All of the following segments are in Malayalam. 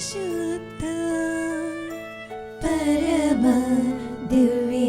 शुद्ध परम दिवे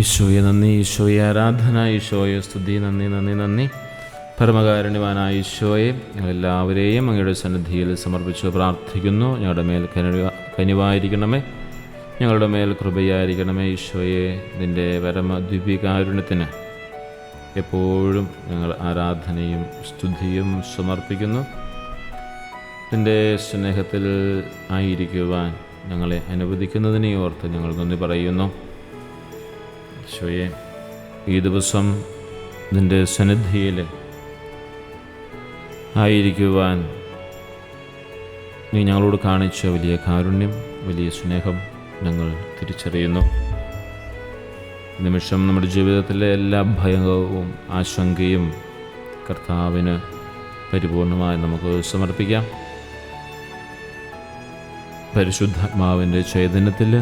ഈശോയെ നന്ദി ഈശോയെ ആരാധന ഈശോയെ സ്തുതി നന്ദി നന്ദി നന്ദി. പരമകാരുണ്യവാനായ ഈശോയെ ഞങ്ങളെല്ലാവരെയും അങ്ങയുടെ സന്നിധിയിൽ സമർപ്പിച്ച് പ്രാർത്ഥിക്കുന്നു. ഞങ്ങളുടെ മേൽ കനിവ കനിവായിരിക്കണമേ. ഞങ്ങളുടെ മേൽ കൃപയായിരിക്കണമേ ഈശോയെ. നിന്റെ പരമദ്വീപികാരുണ്യത്തിന് എപ്പോഴും ഞങ്ങൾ ആരാധനയും സ്തുതിയും സമർപ്പിക്കുന്നു. നിന്റെ സ്നേഹത്തിൽ ആയിരിക്കുവാൻ ഞങ്ങളെ അനുവദിക്കുന്നതിനെ ഓർത്ത് ഞങ്ങൾ നന്ദി പറയുന്നു. ഈശോയെ ഈ ദിവസം നിന്റെ സന്നിധിയിൽ ആയിരിക്കുവാൻ നീ ഞങ്ങളോട് കാണിച്ച വലിയ കാരുണ്യം വലിയ സ്നേഹം ഞങ്ങൾ തിരിച്ചറിയുന്നു. നിമിഷം നമ്മുടെ ജീവിതത്തിലെ എല്ലാ ഭയവും ആശങ്കയും കർത്താവിന് പരിപൂർണമായി നമുക്ക് സമർപ്പിക്കാം. പരിശുദ്ധാത്മാവിന്റെ ചൈതന്യത്തിൽ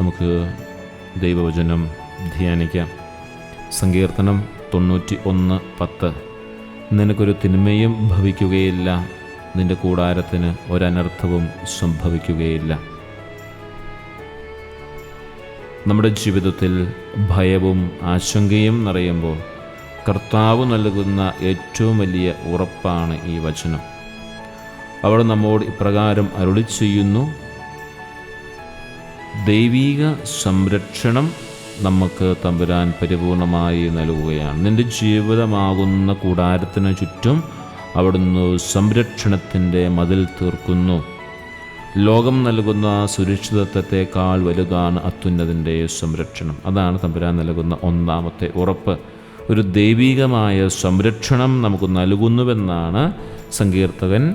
നമുക്ക് ദൈവവചനം ധ്യാനിക്കാം. സങ്കീർത്തനം തൊണ്ണൂറ്റി ഒന്ന് പത്ത്. നിനക്കൊരു തിന്മയും ഭവിക്കുകയില്ല. നിന്റെ കൂടാരത്തിന് ഒരനർത്ഥവും സംഭവിക്കുകയില്ല. നമ്മുടെ ജീവിതത്തിൽ ഭയവും ആശങ്കയും നിറയുമ്പോൾ കർത്താവ് നൽകുന്ന ഏറ്റവും വലിയ ഉറപ്പാണ് ഈ വചനം. അവിടെ നമ്മോട് ഇപ്രകാരം അരുളി ചെയ്യുന്നു ദൈവീക സംരക്ഷണം നമുക്ക് തമ്പുരാൻ പരിപൂർണമായി നൽകുകയാണ്. നിന്റെ ജീവിതമാകുന്ന കൂടാരത്തിന് ചുറ്റും അവിടുന്ന് സംരക്ഷണത്തിന്റെ മതിൽ തീർക്കുന്നു. ലോകം നൽകുന്ന സുരക്ഷിതത്വത്തെക്കാൾ വലുതാണ് അത്യുന്നതിന്റെ സംരക്ഷണം. അതാണ് തമ്പുരാൻ നൽകുന്ന ഒന്നാമത്തെ ഉറപ്പ്. ഒരു ദൈവികമായ സംരക്ഷണം നമുക്ക് നൽകുന്നുവെന്നാണ് സങ്കീർത്തകൻ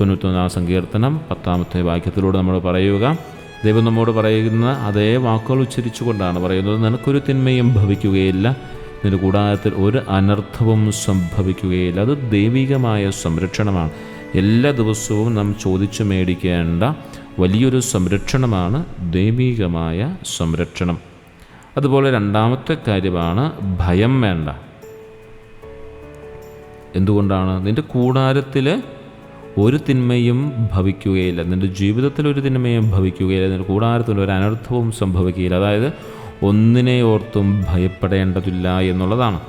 തൊണ്ണൂറ്റൊന്നാം സങ്കീർത്തനം പത്താമത്തെ വാക്യത്തിലൂടെ നമ്മൾ പറയുക. ദൈവം നമ്മോട് പറയുന്ന അതേ വാക്കുകൾ ഉച്ചരിച്ചുകൊണ്ടാണ് പറയുന്നത്. നിനക്കൊരു തിന്മയും ഭവിക്കുകയില്ല. നിന്റെ കൂടാരത്തിൽ ഒരു അനർത്ഥവും സംഭവിക്കുകയില്ല. അത് ദൈവികമായ സംരക്ഷണമാണ്. എല്ലാ ദിവസവും നാം ചോദിച്ചു മേടിക്കേണ്ട വലിയൊരു സംരക്ഷണമാണ് ദൈവികമായ സംരക്ഷണം. അതുപോലെ രണ്ടാമത്തെ കാര്യമാണ് ഭയം വേണ്ട. എന്തുകൊണ്ടാണ്? നിന്റെ കൂടാരത്തിൽ ഒരു തിന്മയും ഭവിക്കുകയില്ല. നിന്റെ ജീവിതത്തിൽ ഒരു തിന്മയും ഭവിക്കുകയില്ല. നിന്റെ കൂടാരത്തിൽ ഒരു അനർത്ഥവും സംഭവിക്കുകയില്ല. അതായത് ഒന്നിനെ ഓർത്തും ഭയപ്പെടേണ്ടതില്ല എന്നുള്ളതാണ്.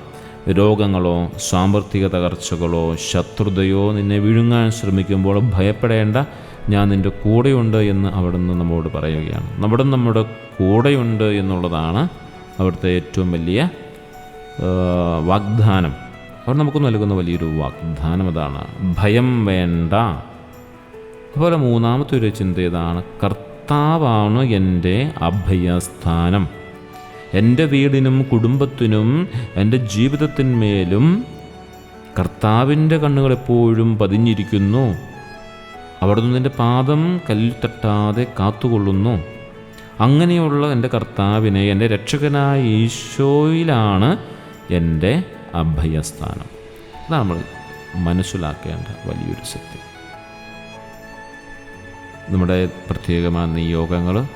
രോഗങ്ങളോ സാമ്പത്തിക തകർച്ചകളോ ശത്രുതയോ നിന്നെ വിഴുങ്ങാൻ ശ്രമിക്കുമ്പോൾ ഭയപ്പെടേണ്ട ഞാൻ നിന്റെ കൂടെയുണ്ട് എന്ന് അവിടുന്ന് നമ്മോട് പറയുകയാണ്. നമ്മുടെ നമ്മുടെ കൂടെയുണ്ട് എന്നുള്ളതാണ് അവിടുത്തെ ഏറ്റവും വലിയ വാഗ്ദാനം. അവർ നമുക്ക് നൽകുന്ന വലിയൊരു വാഗ്ദാനം അതാണ്. ഭയം വേണ്ട. അതുപോലെ മൂന്നാമത്തെ ഒരു ചിന്ത ഇതാണ്. കർത്താവാണ് എന്റെ അഭയസ്ഥാനം. എന്റെ വീടിനും കുടുംബത്തിനും എന്റെ ജീവിതത്തിന്മേലും കർത്താവിന്റെ കണ്ണുകൾ എപ്പോഴും പതിഞ്ഞിരിക്കുന്നു. അവിടുന്ന് എന്റെ പാദം കല്ലിൽ തട്ടാതെ കാത്തുകൊള്ളുന്നു. അങ്ങനെയുള്ള എന്റെ കർത്താവിനെ എന്റെ രക്ഷകനായ ഈശോയിലാണ് എന്റെ അഭയസ്ഥാനം. അതാണ് നമ്മൾ മനസ്സിലാക്കേണ്ട വലിയൊരു സത്യം നമ്മുടെ പ്രത്യേകമായ നിയോഗങ്ങൾ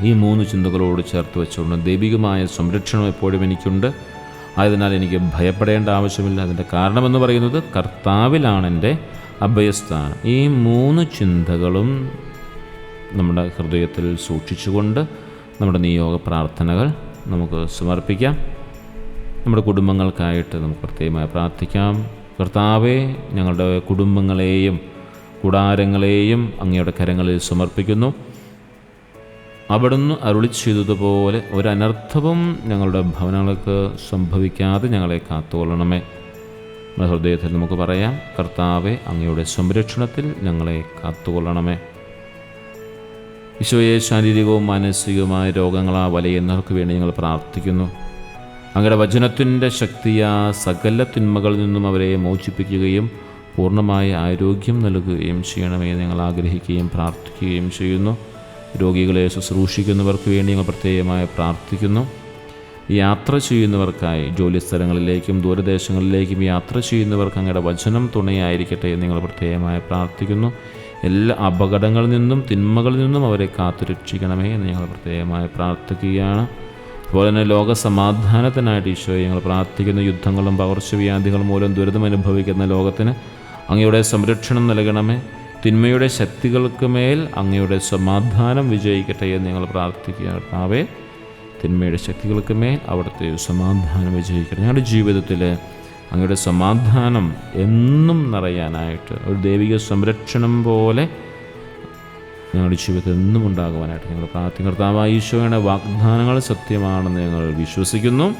ഈ മൂന്ന് ചിന്തകളോട് ചേർത്ത് വെച്ചുകൊണ്ട് ദൈവികമായ സംരക്ഷണം എപ്പോഴും എനിക്കുണ്ട്. ആയതിനാൽ എനിക്ക് ഭയപ്പെടേണ്ട ആവശ്യമില്ല. അതിന്റെ കാരണമെന്ന് പറയുന്നത് കർത്താവിലാണ് എന്റെ അഭയസ്ഥാനം. ഈ മൂന്ന് ചിന്തകളും നമ്മുടെ ഹൃദയത്തിൽ സൂക്ഷിച്ചുകൊണ്ട് നമ്മുടെ നിയോഗ പ്രാർത്ഥനകൾ നമുക്ക് സമർപ്പിക്കാം. നമ്മുടെ കുടുംബങ്ങൾക്കായിട്ട് നമുക്ക് പ്രത്യേകമായി പ്രാർത്ഥിക്കാം. കർത്താവെ ഞങ്ങളുടെ കുടുംബങ്ങളെയും കൂടാരങ്ങളെയും അങ്ങയുടെ കരങ്ങളിൽ സമർപ്പിക്കുന്നു. അവിടുന്ന് അരുളി ചെയ്തതുപോലെ ഒരനർത്ഥവും ഞങ്ങളുടെ ഭവനങ്ങൾക്ക് സംഭവിക്കാതെ ഞങ്ങളെ കാത്തുകൊള്ളണമേ. നമ്മുടെ ഹൃദയത്തിൽ നമുക്ക് പറയാം കർത്താവെ അങ്ങയുടെ സംരക്ഷണത്തിൽ ഞങ്ങളെ കാത്തുകൊള്ളണമേ. ഈശോയെ ശാരീരികവും മാനസികവുമായ രോഗങ്ങളാ വലയുന്നവർക്ക് വേണ്ടി ഞങ്ങൾ പ്രാർത്ഥിക്കുന്നു. അങ്ങയുടെ വചനത്തിന്റെ ശക്തിയാ സകല തിന്മകളിൽ നിന്നും അവരെ മോചിപ്പിക്കുകയും പൂർണമായ ആരോഗ്യം നൽകുകയും ചെയ്യണമേ ഞങ്ങൾ ആഗ്രഹിക്കുകയും പ്രാർത്ഥിക്കുകയും ചെയ്യുന്നു. രോഗികളെ ശുശ്രൂഷിക്കുന്നവർക്ക് വേണ്ടി ഞങ്ങൾ പ്രത്യേകമായി പ്രാർത്ഥിക്കുന്നു. യാത്ര ചെയ്യുന്നവർക്കായി ജോലി സ്ഥലങ്ങളിലേക്കും ദൂരദേശങ്ങളിലേക്കും യാത്ര ചെയ്യുന്നവർക്ക് അങ്ങയുടെ വചനം തുണയായിരിക്കട്ടെ എന്ന് ഞങ്ങൾ പ്രത്യേകമായി പ്രാർത്ഥിക്കുന്നു. എല്ലാ അപകടങ്ങളിൽ നിന്നും തിന്മകളിൽ നിന്നും അവരെ കാത്തുരക്ഷിക്കണമേ എന്ന് ഞങ്ങൾ പ്രത്യേകമായി പ്രാർത്ഥിക്കുകയാണ്. അതുപോലെ തന്നെ ലോക സമാധാനത്തിനായിട്ട് ഈശോയെ ഞങ്ങൾ പ്രാർത്ഥിക്കുന്ന. യുദ്ധങ്ങളും പകർച്ചവ്യാധികളും മൂലം ദുരിതമനുഭവിക്കുന്ന ലോകത്തിന് അങ്ങയുടെ സംരക്ഷണം നൽകണമേ. തിന്മയുടെ ശക്തികൾക്ക് മേൽ അങ്ങയുടെ സമാധാനം വിജയിക്കട്ടെ എന്ന് ഞങ്ങൾ പ്രാർത്ഥിക്കുകയാണ്. കർത്താവേ തിന്മയുടെ ശക്തികൾക്ക് മേൽ അവിടുത്തെ സമാധാനം വിജയിക്കട്ടെ. ഞങ്ങളുടെ ജീവിതത്തിൽ അങ്ങയുടെ സമാധാനം എന്നും നിറയാനായിട്ട് ഒരു ദൈവിക സംരക്ഷണം പോലെ ഞങ്ങളുടെ ജീവിതത്തിൽ എന്നും ഉണ്ടാകുവാനായിട്ട് ഞങ്ങൾ പ്രാർത്ഥിക്കും. കർത്താവ് ഈശോയുടെ വാഗ്ദാനങ്ങൾ സത്യമാണെന്ന് ഞങ്ങൾ വിശ്വസിക്കുന്നു.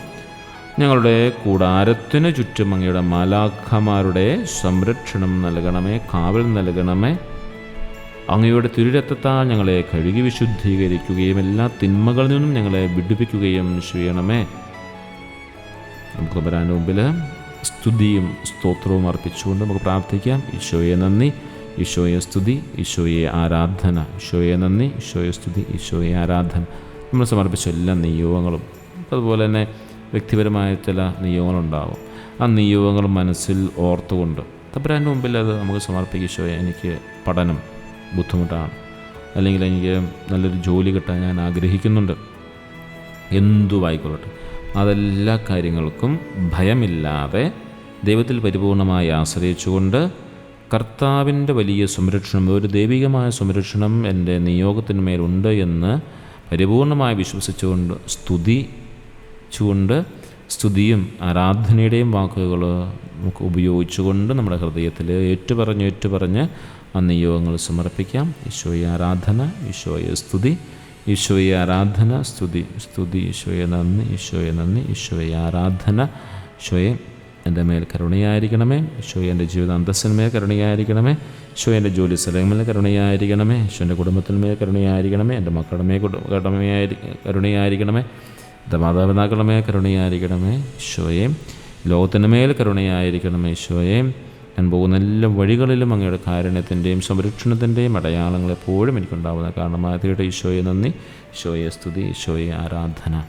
ഞങ്ങളുടെ കൂടാരത്തിന് ചുറ്റും അങ്ങയുടെ മാലാഖമാരുടെ സംരക്ഷണം നൽകണമേ കാവൽ നൽകണമേ. അങ്ങയുടെ തിരുരക്തത്താൽ ഞങ്ങളെ കഴുകി വിശുദ്ധീകരിക്കുകയും എല്ലാ തിന്മകളിൽ നിന്നും ഞങ്ങളെ വിടുവിക്കുകയും ചെയ്യണമേ. നമുക്ക് വരാൻ മുമ്പിൽ സ്തുതിയും സ്തോത്രവും അർപ്പിച്ചുകൊണ്ട് നമുക്ക് പ്രാർത്ഥിക്കാം. ഈശോയെ നന്ദി. ഈശോയെ സ്തുതി ഈശോയെ ആരാധന ഈശോയെ നന്ദി ഈശോയെ സ്തുതി ഈശോയെ ആരാധന. നമ്മൾ സമർപ്പിച്ച എല്ലാ നിയോഗങ്ങളും അതുപോലെ തന്നെ വ്യക്തിപരമായ ചില നിയോഗങ്ങളുണ്ടാകും ആ നിയോഗങ്ങൾ മനസ്സിൽ ഓർത്തുകൊണ്ട് തമ്പുരാന്റെ മുമ്പിൽ അത് നമുക്ക് സമർപ്പിക്കും. ഈശോയെ എനിക്ക് പഠനം ബുദ്ധിമുട്ടാണ്. അല്ലെങ്കിൽ എനിക്ക് നല്ലൊരു ജോലി കിട്ടാൻ ഞാൻ ആഗ്രഹിക്കുന്നുണ്ട്. എന്തുവായിക്കൊള്ളട്ടെ അതെല്ലാ കാര്യങ്ങൾക്കും ഭയമില്ലാതെ ദൈവത്തിൽ പരിപൂർണമായി ആശ്രയിച്ചുകൊണ്ട് കർത്താവിന്റെ വലിയ സംരക്ഷണം ഒരു ദൈവികമായ സംരക്ഷണം എന്റെ നിയോഗത്തിന്മേലുണ്ട് എന്ന് പരിപൂർണമായി വിശ്വസിച്ചുകൊണ്ട് സ്തുതിച്ചുകൊണ്ട് സ്തുതിയും ആരാധനയുടെയും വാക്കുകൾ നമുക്ക് ഉപയോഗിച്ചുകൊണ്ട് നമ്മുടെ ഹൃദയത്തിൽ ഏറ്റുപറഞ്ഞ് ഏറ്റുപറഞ്ഞ് ആ നിയോഗങ്ങൾ സമർപ്പിക്കാം. ഈശോയ ആരാധന ഈശോയ സ്തുതി ഈശോയ ആരാധന സ്തുതി സ്തുതി ഈശോയെ നന്ദി ഈശോയെ നന്ദി ഈശോയെ ആരാധന ഈശോയെ എന്റെ മേൽ കരുണയായിരിക്കണമേ. ഈശോ എന്റെ ജീവിത അന്തസ്സിന്മേൽ കരുണയായിരിക്കണമേ. ഈശോ എന്റെ ജോലി സ്ഥലങ്ങളിൽ കരുണയായിരിക്കണമേ. ഈശോ എന്റെ കുടുംബത്തിന്മേൽ കരുണയായിരിക്കണമേ. എന്റെ മക്കളുടെ കുടു- കടമയായി കരുണയായിരിക്കണമേ. എന്റെ മാതാപിതാക്കളുടെ മേൽ കരുണയായിരിക്കണമേ. ഈശോയെ ലോകത്തിന്റെ മേൽ കരുണയായിരിക്കണമേ. ഈശോയെ ഞാൻ പോകുന്ന എല്ലാ വഴികളിലും അങ്ങയുടെ കാരുണ്യത്തിന്റെയും സംരക്ഷണത്തിന്റെയും അടയാളങ്ങൾ എപ്പോഴും എനിക്കുണ്ടാവുന്ന കാരണമായ തീട്ടെ ഈശോയെ നന്ദി. ഈശോയെ സ്തുതി. ഈശോയെ ആരാധന.